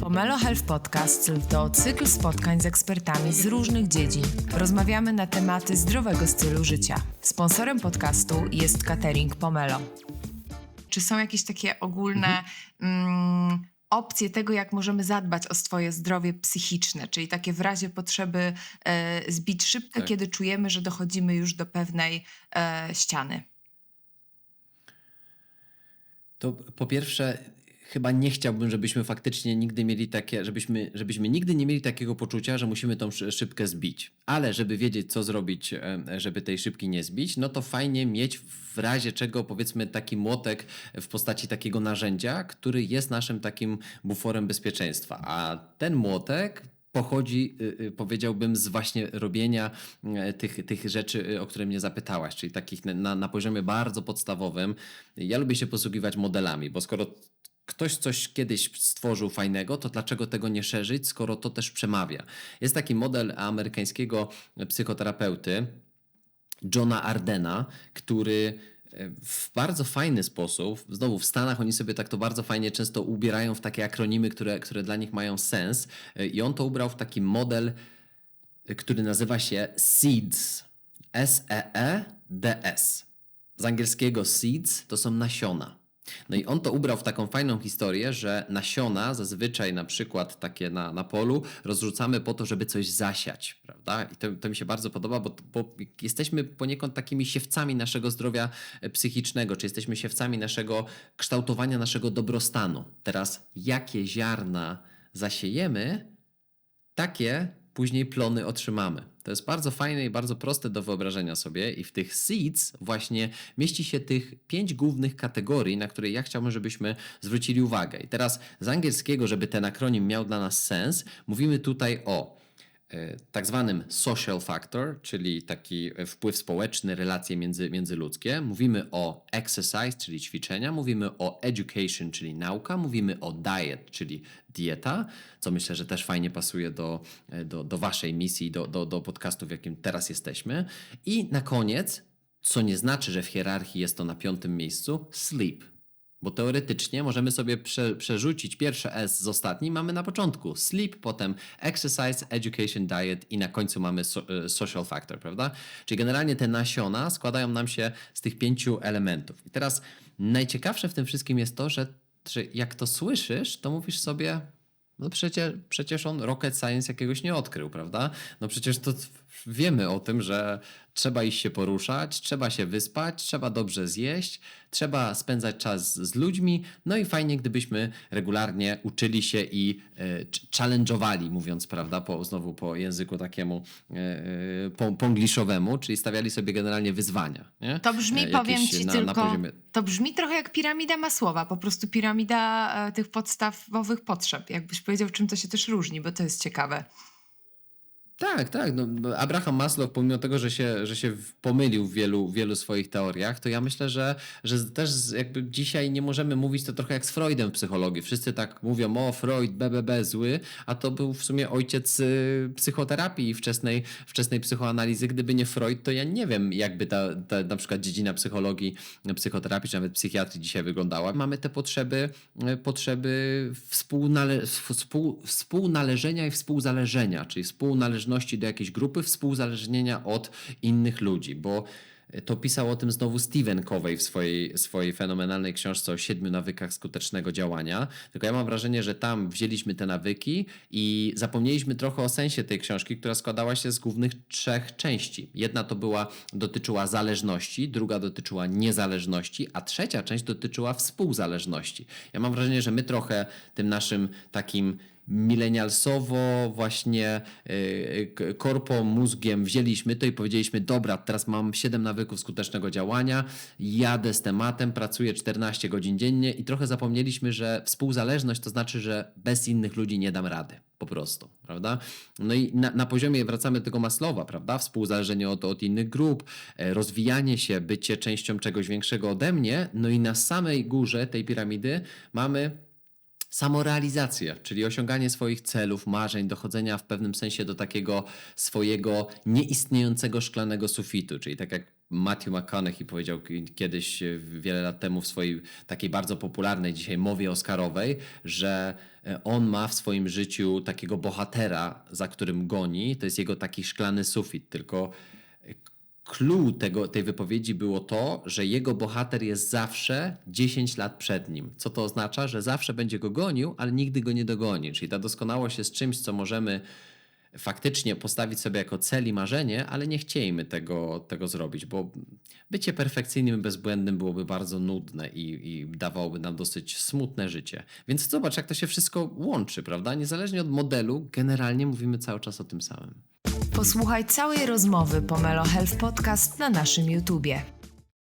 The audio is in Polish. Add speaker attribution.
Speaker 1: Pomelo Health Podcast to cykl spotkań z ekspertami z różnych dziedzin. Rozmawiamy na tematy zdrowego stylu życia. Sponsorem podcastu jest catering Pomelo. Czy są jakieś takie ogólne mm, opcje tego, jak możemy zadbać o swoje zdrowie psychiczne, czyli takie w razie potrzeby e, zbić szybkę,
Speaker 2: Tak.
Speaker 1: kiedy czujemy, że dochodzimy już do pewnej e, ściany?
Speaker 2: To po pierwsze, chyba nie chciałbym, żebyśmy faktycznie nigdy mieli takie, żebyśmy, żebyśmy nigdy nie mieli takiego poczucia, że musimy tą szy- szybkę zbić. Ale żeby wiedzieć, co zrobić, e, żeby tej szybki nie zbić, no to fajnie mieć w razie czego, powiedzmy, taki młotek w postaci takiego narzędzia, który jest naszym takim buforem bezpieczeństwa. A ten młotek pochodzi, y, y, powiedziałbym, z właśnie robienia y, tych, tych rzeczy, y, o które mnie zapytałaś, czyli takich na, na poziomie bardzo podstawowym. Ja lubię się posługiwać modelami, bo skoro ktoś coś kiedyś stworzył fajnego, to dlaczego tego nie szerzyć, skoro to też przemawia? Jest taki model amerykańskiego psychoterapeuty, Johna Ardena, który e, w bardzo fajny sposób, znowu w Stanach oni sobie tak to bardzo fajnie często ubierają w takie akronimy, które, które dla nich mają sens e, i on to ubrał w taki model, e, który nazywa się SEEDS. S-E-E-D-S. Z angielskiego seeds to są nasiona. No i on to ubrał w taką fajną historię, że nasiona zazwyczaj na przykład takie na, na polu rozrzucamy po to, żeby coś zasiać, prawda? I to, to mi się bardzo podoba, bo, bo jesteśmy poniekąd takimi siewcami naszego zdrowia e, psychicznego, czy jesteśmy siewcami naszego kształtowania naszego dobrostanu. Teraz jakie ziarna zasiejemy, takie później plony otrzymamy. To jest bardzo fajne i bardzo proste do wyobrażenia sobie i w tych seeds właśnie mieści się tych pięć głównych kategorii, na które ja chciałbym, żebyśmy zwrócili uwagę. I teraz z angielskiego, żeby ten akronim miał dla nas sens, mówimy tutaj o tak zwanym social factor, czyli taki e, wpływ społeczny, relacje między, międzyludzkie. Mówimy o exercise, czyli ćwiczenia. Mówimy o education, czyli nauka. Mówimy o diet, czyli dieta, co myślę, że też fajnie pasuje do, e, do, do waszej misji, do, do, do podcastu, w jakim teraz jesteśmy. I na koniec, co nie znaczy, że w hierarchii jest to na piątym miejscu, sleep. Bo teoretycznie możemy sobie prze, przerzucić pierwsze S z ostatnim, mamy na początku sleep, potem exercise, education, diet i na końcu mamy so, e, social factor, prawda? Czyli generalnie te nasiona składają nam się z tych pięciu elementów. I teraz najciekawsze w tym wszystkim jest to, że, że jak to słyszysz, to mówisz sobie, no przecież, przecież on rocket science jakiegoś nie odkrył, prawda? No przecież to wiemy o tym, że trzeba iść się poruszać, trzeba się wyspać, trzeba dobrze zjeść, trzeba spędzać czas z ludźmi, no i fajnie, gdybyśmy regularnie uczyli się i e, ch- challenge'owali, mówiąc, prawda, po, znowu po języku takiemu e, e, po, pongliszowemu, czyli stawiali sobie generalnie wyzwania. Nie?
Speaker 1: To brzmi,
Speaker 2: E,
Speaker 1: powiem
Speaker 2: jakieś
Speaker 1: ci
Speaker 2: na,
Speaker 1: tylko,
Speaker 2: Na poziomie,
Speaker 1: to brzmi trochę jak piramida Masłowa, po prostu piramida tych podstawowych potrzeb. Jakbyś powiedział, czym to się też różni, bo to jest ciekawe.
Speaker 2: Tak, tak. No, Abraham Maslow, pomimo tego, że się, że się pomylił w wielu, wielu swoich teoriach, to ja myślę, że, że też jakby dzisiaj nie możemy mówić to trochę jak z Freudem w psychologii. Wszyscy tak mówią, o Freud, BBB, zły, a to był w sumie ojciec y, psychoterapii i wczesnej, wczesnej psychoanalizy. Gdyby nie Freud, to ja nie wiem, jakby ta, ta na przykład dziedzina psychologii, psychoterapii, czy nawet psychiatrii dzisiaj wyglądała. Mamy te potrzeby, y, potrzeby współnale, współ, współnależenia i współzależenia, czyli współnależności do jakiejś grupy, współzależnienia od innych ludzi, bo to pisał o tym znowu Stephen Covey w swojej, swojej fenomenalnej książce o siedmiu nawykach skutecznego działania. Tylko ja mam wrażenie, że tam wzięliśmy te nawyki i zapomnieliśmy trochę o sensie tej książki, która składała się z głównych trzech części. Jedna to była, dotyczyła zależności, druga dotyczyła niezależności, a trzecia część dotyczyła współzależności. Ja mam wrażenie, że my trochę tym naszym takim milenialsowo właśnie k- korpo mózgiem wzięliśmy to i powiedzieliśmy, dobra, teraz mam 7 nawyków skutecznego działania, jadę z tematem, pracuję 14 godzin dziennie i trochę zapomnieliśmy, że współzależność to znaczy, że bez innych ludzi nie dam rady. Po prostu, prawda? No i na, na poziomie wracamy do tego Maslowa, prawda? Współzależenie od, od innych grup, e, rozwijanie się, bycie częścią czegoś większego ode mnie. No i na samej górze tej piramidy mamy samorealizację, czyli osiąganie swoich celów, marzeń, dochodzenia w pewnym sensie do takiego swojego nieistniejącego szklanego sufitu, czyli tak jak Matthew McConaughey powiedział kiedyś e, wiele lat temu w swojej takiej bardzo popularnej dzisiaj mowie oscarowej, że e, on ma w swoim życiu takiego bohatera, za którym goni. To jest jego taki szklany sufit, tylko clue tego, tej wypowiedzi było to, że jego bohater jest zawsze 10 lat przed nim. Co to oznacza? Że zawsze będzie go gonił, ale nigdy go nie dogoni. Czyli ta doskonałość jest czymś, co możemy faktycznie postawić sobie jako cel i marzenie, ale nie chciejmy tego, tego zrobić, bo bycie perfekcyjnym bezbłędnym byłoby bardzo nudne i, i dawałoby nam dosyć smutne życie. Więc zobacz, jak to się wszystko łączy, prawda? Niezależnie od modelu, generalnie mówimy cały czas o tym samym.
Speaker 1: Posłuchaj całej rozmowy Pomelo Health Podcast na naszym YouTubie.